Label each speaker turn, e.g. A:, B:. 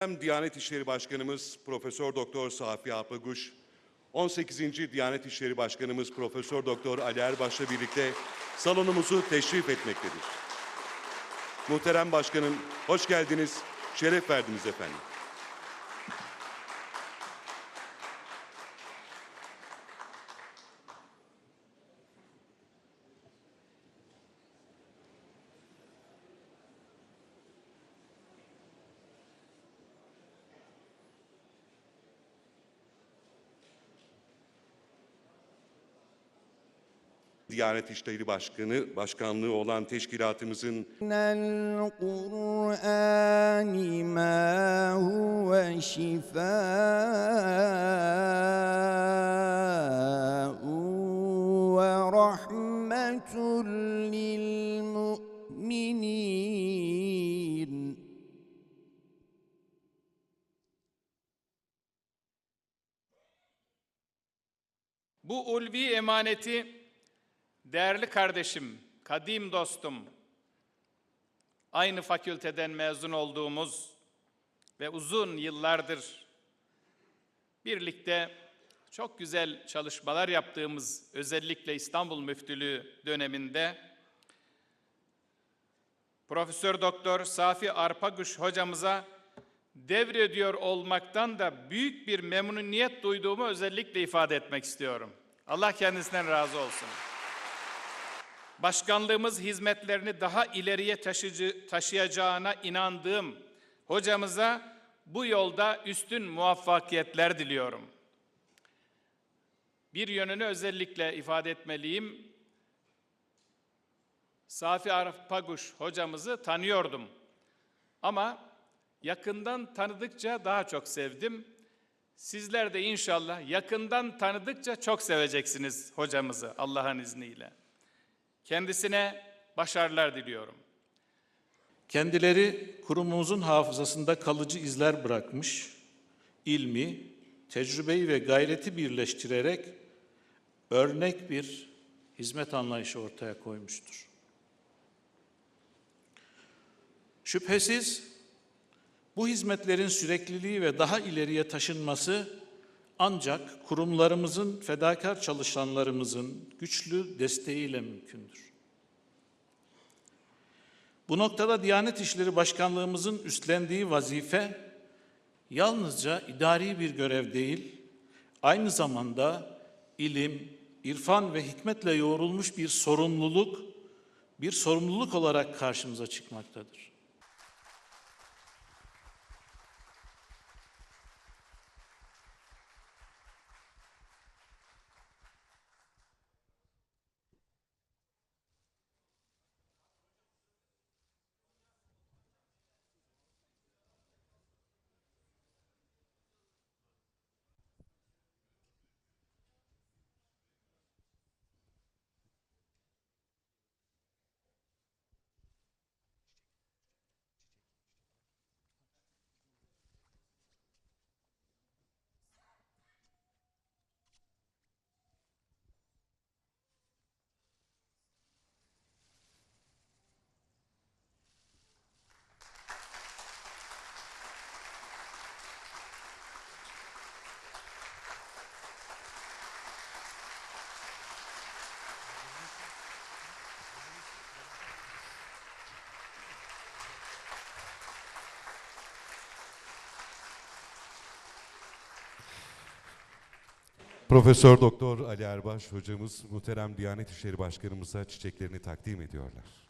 A: Hem Diyanet İşleri Başkanımız Profesör Doktor Safi Apaguş, 18. Diyanet İşleri Başkanımız Profesör Doktor Ali Erbaş'la birlikte salonumuzu teşrif etmektedir. Muhterem Başkanım, hoş geldiniz, şeref verdiniz efendim. Diyanet İşleri Başkanı Başkanlığı olan teşkilatımızın
B: Kur'an ma huve şifa ve rahmetul lil mu'minin
C: Bu ulvi emaneti değerli kardeşim, kadim dostum, aynı fakülteden mezun olduğumuz ve uzun yıllardır birlikte çok güzel çalışmalar yaptığımız özellikle İstanbul Müftülüğü döneminde Profesör Doktor Safi Arpaguş hocamıza devrediyor olmaktan da büyük bir memnuniyet duyduğumu özellikle ifade etmek istiyorum. Allah kendisinden razı olsun. Başkanlığımız hizmetlerini daha ileriye taşıcı, taşıyacağına inandığım hocamıza bu yolda üstün muvaffakiyetler diliyorum. Bir yönünü özellikle ifade etmeliyim. Safi Arpaguş hocamızı tanıyordum. Ama yakından tanıdıkça daha çok sevdim. Sizler de inşallah yakından tanıdıkça çok seveceksiniz hocamızı Allah'ın izniyle. Kendisine başarılar diliyorum.
D: Kendileri kurumumuzun hafızasında kalıcı izler bırakmış, ilmi, tecrübeyi ve gayreti birleştirerek örnek bir hizmet anlayışı ortaya koymuştur. Şüphesiz bu hizmetlerin sürekliliği ve daha ileriye taşınması ancak kurumlarımızın, fedakar çalışanlarımızın güçlü desteğiyle mümkündür. Bu noktada Diyanet İşleri Başkanlığımızın üstlendiği vazife yalnızca idari bir görev değil, aynı zamanda ilim, irfan ve hikmetle yoğrulmuş bir sorumluluk, bir sorumluluk olarak karşımıza çıkmaktadır.
A: Profesör Doktor Ali Erbaş hocamız muhterem Diyanet İşleri Başkanımıza çiçeklerini takdim ediyorlar.